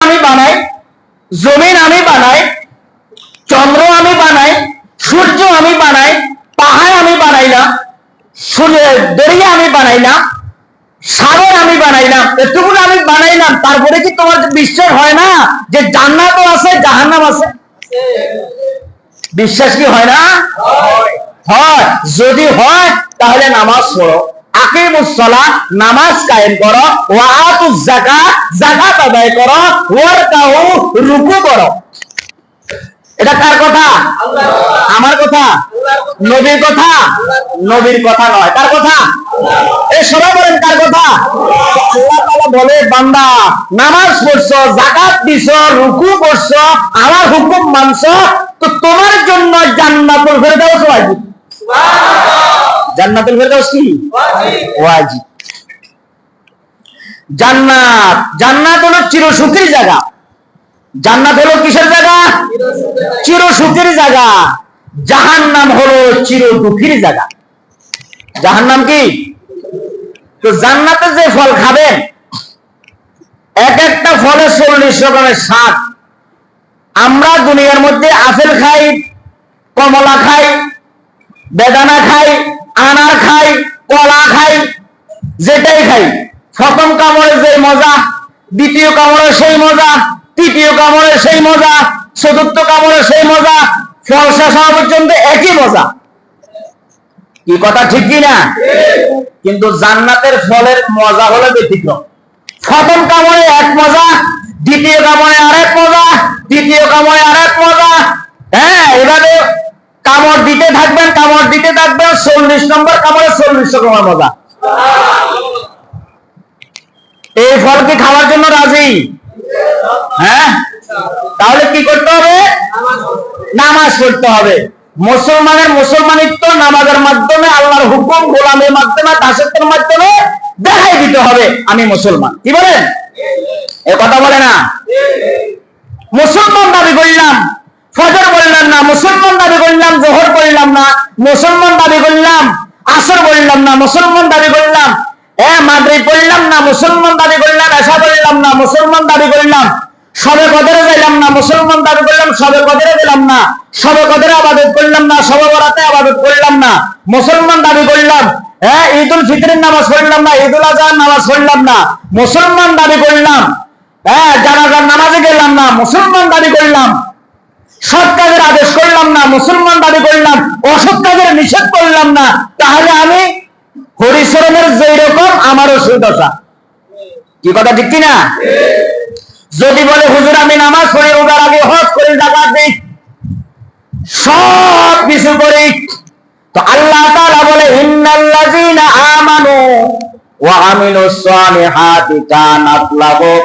আমি বানাই জমিন আমি বানাই চন্দ্র আমি বানাই সূর্য আমি বানাই পাহাড় আমি বানাইলাম সূর্য- দরিয়া আমি বানাইলাম সাগর আমি বানাইলাম এতগুলো আমি বানাইলাম তারপরে কি তোমার বিশ্বাস হয় না যে জান্নাতও আছে জাহান্নাম আছে? বিশ্বাস কি হয় না? হয়। যদি হয় তাহলে নামাজ পড়ো। আকিমুসসালা নামাজ কায়েম রুকু এটা কার কথা? আমার কথা? নবীর কথা? নবীর কথা নয়। কথা? কার কথা? আল্লাহ বান্দা, নামাজ রুকু করছ, আমার হুকুম মানছো, তো তোমার জন্য জান্নাতুল ফেরদাউস ওয়াজিব। জান্নাতুল ফেরদাউস কি? ওয়াজিব। জান্নাত। জান্নাত হলো চিরসুখের জায়গা। জান্নাত হলো কিসের জায়গা? চির সুখের জায়গা। জাহান নাম হলো চির দুঃখের জায়গা। জাহান নাম কি? তো জান্নাতে যে ফল খাবেন, এক একটা ফলে চল্লিশ রকমের স্বাদ। আমরা দুনিয়ার মধ্যে আপেল খাই, কমলা খাই, বেদানা খাই আনার খাই, কলা খাই, যেটাই খাই। প্রথম কামড়ে যে মজা, দ্বিতীয় কামড়ে সেই মজা, তৃতীয় কামড়ে সেই মজা, চতুর্থ কামড়ে সেই মজা, ফল শেষ হওয়া পর্যন্ত একই মজা। কি কথা ঠিক কি না? কিন্তু জান্নাতের ফলের মজা হলো ব্যতিক্রম। প্রথম কামড়ে এক মজা, দ্বিতীয় কামড়ে আরেক মজা, তৃতীয় কামড়ে আরেক মজা। হ্যাঁ এভাবে কামড় দিতে থাকবেন কামড় দিতে থাকবেন চল্লিশ নম্বর কামড়ে চল্লিশ রকমের মজা। এই ফল কি খাওয়ার জন্য রাজি? হ্যাঁ? তাহলে কি করতে হবে? নামাজ পড়তে হবে। মুসলমানের মুসলমানিত্ব নামাজের মাধ্যমে, আল্লাহর হুকুম, গোলামের মাধ্যমে, দাসত্বের মাধ্যমে দেখাই দিতে হবে, আমি মুসলমান। কি বলেন? এ কথা বলে না। মুসলমান দাবি করলাম ফজর বললাম না, মুসলমান দাবি করলাম, জোহর করলাম না, মুসলমান দাবি করলাম, আসর বললাম না, মুসলমান দাবি করলাম, এ মাগরিব বললাম না, মুসলমান দাবি করলাম এসা বললাম না, মুসলমান দাবি করলাম, সবে কদরে যাইলাম না, মুসলমান দাবি করলাম, সবে কদরে দিলাম না, সবে কদরে আবাদত করলাম না, সবে বরাতে আবাদত করলাম না, মুসলমান দাবি করলাম হ্যাঁ ঈদুল ফিতরের নামাজ পড়লাম না, ঈদুল আজহার নামাজ পড়লাম না, মুসলমান দাবি করলাম হ্যাঁ জানাজার নামাজে গেলাম না, মুসলমান দাবি করলাম সৎ কাজের আদেশ করলাম না, মুসলমান দাবি করলাম, অসৎ কাজের নিষেধ করলাম না, তাহলে আমি হরিশরণের যেই রকম আমারও সেই দশা কি কথা, ঠিক কিনা? যদি বলে, হুজুর, আমি নামাজ পড়ি রোজার আগে হজ করি জাকাত দিই, সব কিছু করি। তো আল্লাহ তাআলা বলে, ইন্নাল্লাযীনা আমানু ওয়া আমিলুস সালিহাতি কানাত লাহুম।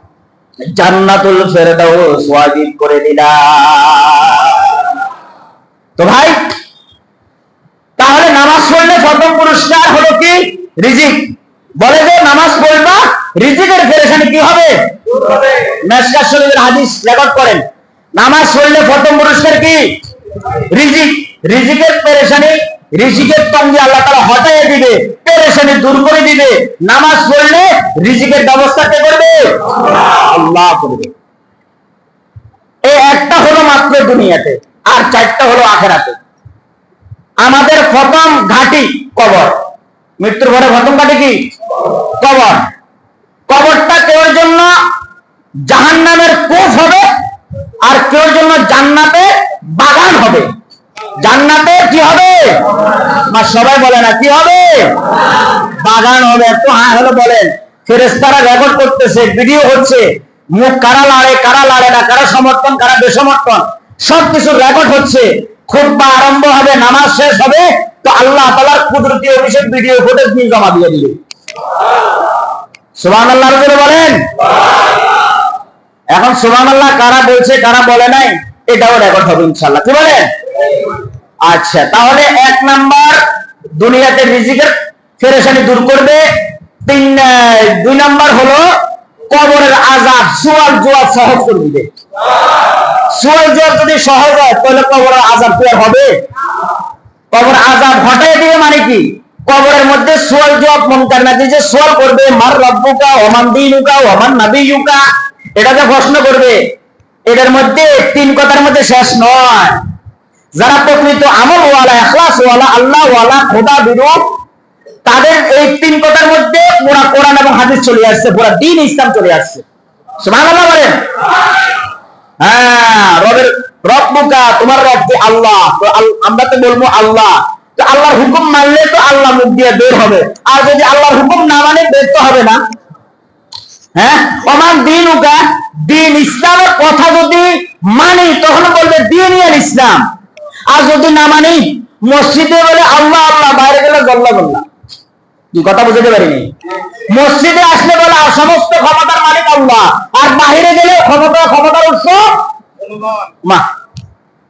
জান্নাতুল ফেরদাউস ওয়াজিব করে দিলাম তো ভাই, তাহলে নামাজ পড়লে প্রথম পুরস্কার হলো কি? রিজিক। বলে যে নামাজ পড়বা, রিজিকের পেরেশানি কি হবে? মেসকার শরীফের হাদিস রেকর্ড করেন। নামাজ পড়লে প্রথম পুরস্কার কি? রিজিক। রিজিকের পেরেশানি রিজিকের তঙ্গি আল্লাহ তাআলা হটাইয়ে দিবে, পেরেশানি দূর করে দিবে। নামাজ পড়লে রিজিকের ব্যবস্থা কে করবে? আল্লাহ করবে। এই একটা হলো মাত্র দুনিয়াতে, আর চারটা হলো আখেরাতে। আমাদের প্রথম ঘাটি কবর। মৃত্যুর পরে প্রথম ঘাটি কি? কবর। কবরটা কেউর জন্য জাহান্নামের কোফ হবে, আর কেউর জন্য জান্নাতে বাগান হবে জান্নাতে কি হবে মা সবাই বলে না, কি হবে? বাগান হবে, একটু হ্যাঁ হলো বলেন। ফেরেস্তারা রেকর্ড করতেছে ভিডিও হচ্ছে। মুখ কারা লাড়ে কারা লাড়ে না, কারা সমর্থন, কারা বেসমর্থন? সবকিছু রেকর্ড হচ্ছে। খুব আরম্ভ হবে, নামাজ শেষ হবে। তো আল্লাহ তালার কুদরতি অভিষেক ভিডিও ফুটেজ নিয়ে জমা দিয়ে দিবে। সুবহান আল্লাহ বলেন। এখন সুমান আল্লাহ কারা বলছে, কারা বলে নাই, এটাও রেকর্ড হবে ইনশাল্লাহ কি বলে আচ্ছা তাহলে এক নাম্বার দুনিয়াতে রিজিকের ফেরেশানি দূর করবে। তিন দুই নাম্বার হলো কবরের আজাব সুয়াল জোয়াব সহজ করে দিবে। সুয়াল জোয়াব যদি সহজ হয়, তাহলে কবরের আজাব কি হবে? কবর আজাব হটাই দিবে মানে কি? কবরের মধ্যে সোয়াল জবাব মনকার নাকি যে সোয়াল করবে, মার রব্বুকা, ওমান দিনুকা, ওমান নাবিয়ুকা, এটাকে প্রশ্ন করবে। এটার মধ্যে, তিন কথার মধ্যে শেষ নয়। যারা প্রকৃত আমল ওয়ালা এখলাস ওয়ালা আল্লাহ ওয়ালা খোদা বিরূপ তাদের এই তিন কথার মধ্যে পুরা কোরআন এবং হাদিস চলে আসছে, পুরা দিন ইসলাম চলে আসছে। বলেন? হ্যাঁ রবের রব মুকা তোমার রব কি আল্লাহ, তো আমরা তো বলব আল্লাহ। তো আল্লাহর হুকুম মানলে তো আল্লাহ মুখ দিয়ে বের হবে। আর যদি আল্লাহর হুকুম না মানে বের তো হবে না। হ্যাঁ? অমান দিন উকা দিন ইসলামের কথা যদি মানি, তখন বলবে দিন ইসলাম। আর যদি না মানি মসজিদে বলে আল্লাহ আল্লাহ বাইরে গেলে গল্লা গল্লা কথা বুঝতে পারিনি? মসজিদে আসলে বলে আর সমস্ত ক্ষমতার মালিক আল্লাহ। আর বাহিরে গেলে ক্ষমতা ক্ষমতার উৎস? মা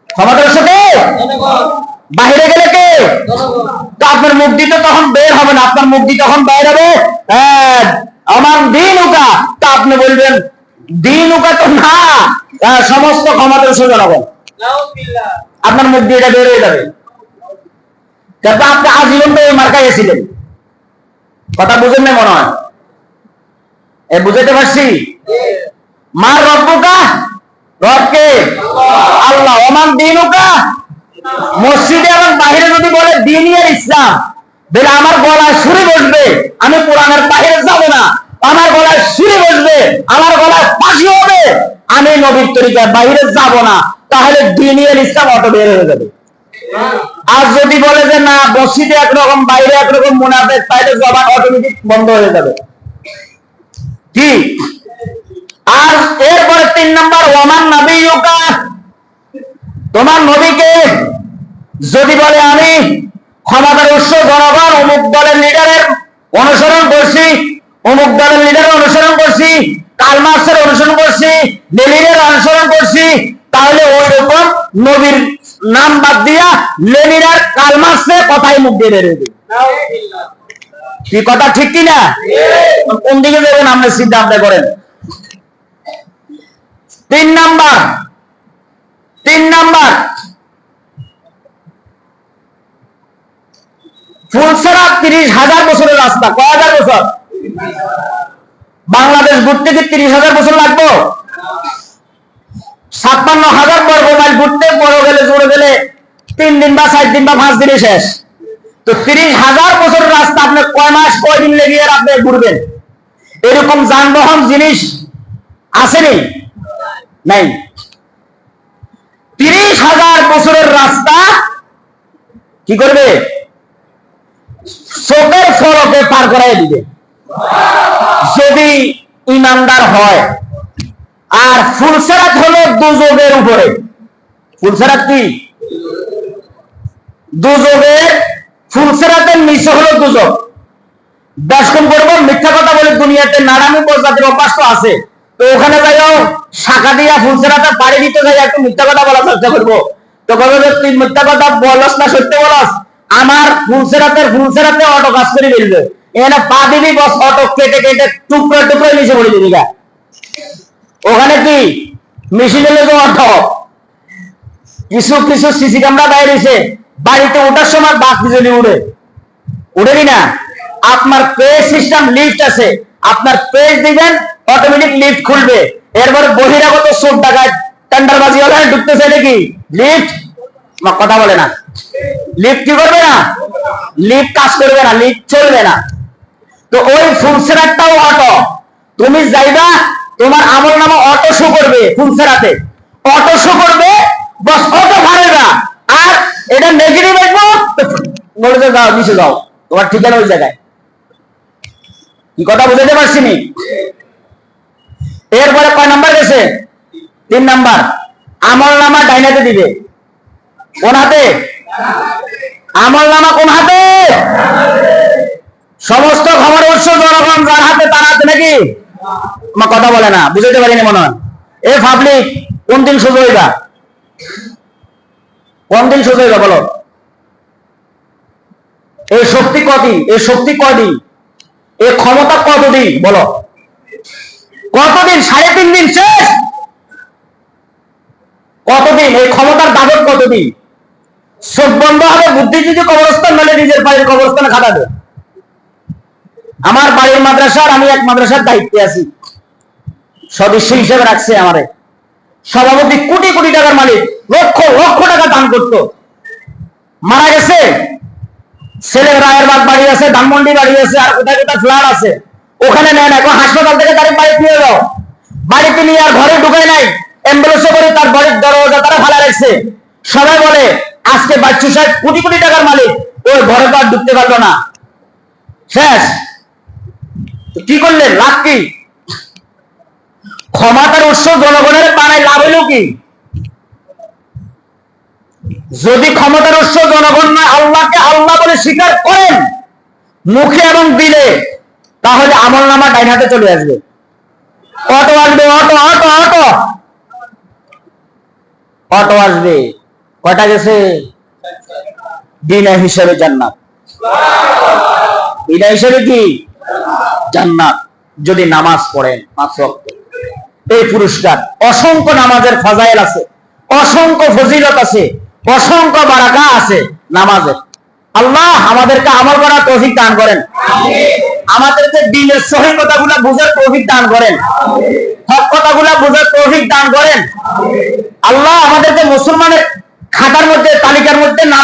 ক্ষমতার উৎস কে? বাহিরে গেলে কে? তো আপনার মুখ দিতে তখন বের হবে না আপনার মুখ দিয়ে তখন বাইর হবে। হ্যাঁ, আমার দিন উকা। তা আপনি বলবেন দিন উকা তো না। হ্যাঁ, সমস্ত ক্ষমতার উৎস জনগণ। আপনার মুখ দিয়ে এটা বের হয়ে যাবে। তারপর আপনি আজীবন এই মার্কায় এসেছিলেন। কথা বুঝেন না মনে হয়? এ বুঝাতে পারছি? মার রব্বুকা, রবকে? আল্লাহ, ওমান দিনুকা? মসজিদে এবং বাহিরে যদি বলে দিনই আর ইসলাম তাহলে আমার গলায় সুরে বসবে, আমি কোরআনের বাহিরে যাব না। আমার গলায় সুরে বসবে, আমার গলায় ফাঁসি হবে। আমি নবীর তরিকার বাহিরে যাব না। তাহলে দিনই আর ইসলাম অটো বের হয়ে যাবে। আর যদি বলে যে না, মসজিদে একরকম, বাইরে একরকম মুনাফেক, তাহলে জবান অটোমেটিক বন্ধ হয়ে যাবে। কি? আর এরপরে তিন নম্বর, ওমান নবীকা তোমার নবীকে যদি বলে আমি ক্ষমতার উৎস, জনগণ, অমুক দলের লিডারের অনুসরণ করছি, অমুক দলের লিডারের অনুসরণ করছি কালমার্সের অনুসরণ করছি, লেনিনের অনুসরণ করছি তাহলে ওই রকম নবীর নাম বাদ দিয়া লেনিন আর কালমার্সের কথাই মুখ দিয়ে বেরিয়ে দিবে কি কথা, ঠিক কি না? কোন দিকে দেবেন আপনি সিদ্ধান্ত করেন। তিন নাম্বার তিন নাম্বার। ফুলসরা তিরিশ হাজার বছরের রাস্তা। কয় হাজার বছর? বাংলাদেশ ঘুরতে কি তিরিশ হাজার বছর লাগবে? ছাপ্পান্ন হাজার বর্গ মাইল ঘুরতে, বড় গেলে, জোরে গেলে, তিন দিন বা চার দিন বা পাঁচ দিনে শেষ। তো তিরিশ হাজার বছরের রাস্তা আপনি কয় মাস, কয় দিন লেগে আপনি ঘুরবেন। এরকম যানবাহন জিনিস আসেনি? নাই। তিরিশ হাজার বছরের রাস্তা কি করবে? চোখের ফলকে পার করাই দিবে। যদি ইমানদার হয় আর ফুলসেরাত হলো দুযোগের উপরে। ফুলসেরাত কি? দুযোগের ফুলসেরাতের নিচে হলো দুযোগ দশকম করব, মিথ্যা কথা বলে দুনিয়াতে নারামি প্রজাতির অভ্যাস তো আছে। তো ওখানে যাইও, শাখা দিয়া ফুলসেরাতে পাড়ি দিতে যাই, একটু মিথ্যা কথা বলার চেষ্টা করব। তো কবে তুই মিথ্যা কথা বলস না সত্য বলস? আমার ফুলসেরাতের, ফুলসেরাতে অটো কাজ করে ফেলবে এখানে পা দিবি, বস, অটো কেটে কেটে টুকরো টুকরো নিচে পড়ে দিবি গা। ওখানে কি? মেশিনে লেগে অটো কিছু কিছু সিসি ক্যামেরা বাইরেছে বাড়িতে ওঠার সময় বাস বিজলি উড়ে। উঠেনি না? আপনার পেজ সিস্টেম লিফট আছে। আপনার পেজ দিবেন অটোমেটিক লিফট খুলবে। এরপর বহিরাগত সুদ টাকায় টেন্ডারবাজি হলে ঢুকতেছে নাকি লিফট কথা বলে না। লিফট কি করবে না? লিফট কাজ করবে না লিফট চলবে না। তো ওই ফুলসেরাটাও অটো। তুমি যাইবা তোমার আমল নামা অটো শো করবে ফুলসেরাতে অটো শো করবে, বস অটো ভাড়েবা আর এটা নেগেটিভ আসব তো বলে যে যাও নিচে যাও তোমার ঠিকানা ওই জায়গায়। কি কথা বুঝাতে পারছি নি? এরপরে কয় নাম্বার গেছে? তিন নাম্বার। আমল নামা ডাইনাতে দিবে। কোন হাতে? আমল নামা কোন হাতে? সমস্ত খবর উৎস জনগণ, যার হাতে তার হাতে নাকি? আমার কথা বলে না বুঝতে পারিনি মনে হয়। এ পাবলিক, কোন দিন সোজা হইবা? কোন দিন সোজা হইবা বলো? এই শক্তি কদিন এই শক্তি কদিন এই ক্ষমতা কতদিন? বলো। কতদিন? সাড়ে তিন দিন শেষ? কতদিন? এই ক্ষমতার দাবত কতদিন? চোখ বন্ধ হবে বুদ্ধিজীবী কবরস্থান মানে নিজের বাড়ির কবরস্থানে খাটাবে। আমার বাড়ির মাদ্রাসার, আমি এক মাদ্রাসার দায়িত্বে আছি। সদস্য হিসেবে রাখছে আমারে। সভাপতি কোটি কোটি টাকার মালিক, লক্ষ লক্ষ টাকা দান করতো। মারা গেছে। ছেলে রায়ের বাগ বাড়ি আছে, ধানমন্ডি বাড়ি আছে, আর কোথায় কোথায় ফ্ল্যাট আছে। ওখানে নেন এখন হাসপাতাল থেকে তাদের বাড়ি নিয়ে যাও বাড়িতে নিয়ে আর ঘরে ঢুকে নাই। অ্যাম্বুলেন্সে করে তার বাড়ির দরজা তারা ফালা রাখছে। সবাই বলে, আজকে বাচ্চু সাহেব কোটি কোটি টাকার মালিক, ওর ঘরে তো আর ঢুকতে পারল না। শেষ। কি করলেন? লাভ কি? ক্ষমতার উৎস জনগণের বানায় লাভ হইল কি? যদি ক্ষমতার উৎস জনগণ না আল্লাহকে আল্লাহ বলে স্বীকার করেন, মুখে এবং দিলে, তাহলে আমল নামা ডাইন হাতে চলে আসবে। অটো আসবে, অটো অটো অটো। অটো আসবে। কটা গেছে? বিনা হিসেবে জান্নাত। বিনা হিসেবে কি? জান্নাত। যদি নামাজ পড়েন পাঁচ ওয়াক্ত। এই পুরস্কার। অসংখ্য নামাজের ফাজাইল আছে অসংখ্য ফজিলত আছে অসংখ্য বারাকা আছে নামাজের। আল্লাহ আমাদেরকে আমল করার তৌফিক দান করেন। আমাদেরকে দিনের সহি কথাগুলো বুঝার তৌফিক দান করেন। হক কথাগুলো বুঝার তৌফিক দান করেন। আল্লাহ আমাদেরকে মুসলমানের খাতার মধ্যে তালিকার মধ্যে নাম